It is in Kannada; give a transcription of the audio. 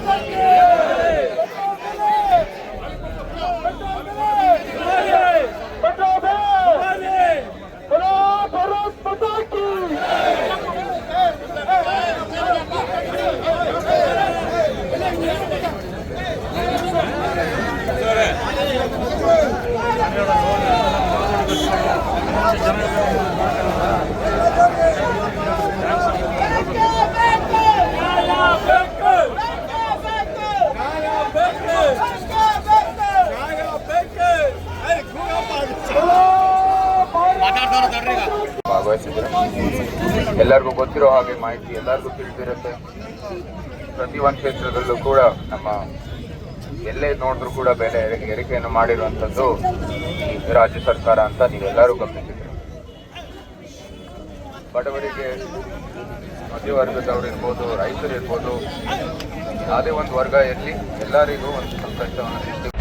Gracias. ಭಾಗವಹಿಸಿದ್ರು ಎಲ್ಲರಿಗೂ ಗೊತ್ತಿರೋ ಹಾಗೆ ಮಾಹಿತಿ ಎಲ್ಲರಿಗೂ ತಿಳಿದಿರುತ್ತೆ. ಪ್ರತಿ ಒಂದು ಕ್ಷೇತ್ರದಲ್ಲೂ ಕೂಡ ನಮ್ಮ ಎಲ್ಲೇ ನೋಡಿದ್ರು ಕೂಡ ಬೆಲೆ ಏರಿಕೆ- ಏರಿಕೆಯನ್ನು ಮಾಡಿರುವಂಥದ್ದು ರಾಜ್ಯ ಸರ್ಕಾರ ಅಂತ ನೀವೆಲ್ಲರೂ ಗಮನಿಸಿದ್ರಿ ಬಡವರಿಗೆ ಮಧ್ಯವರ್ಗದವ್ರು ಇರ್ಬೋದು, ರೈತರು ಇರ್ಬೋದು, ಯಾವುದೇ ಒಂದು ವರ್ಗ ಇರಲಿ, ಎಲ್ಲರಿಗೂ ಒಂದು ಸಂಕಷ್ಟವನ್ನು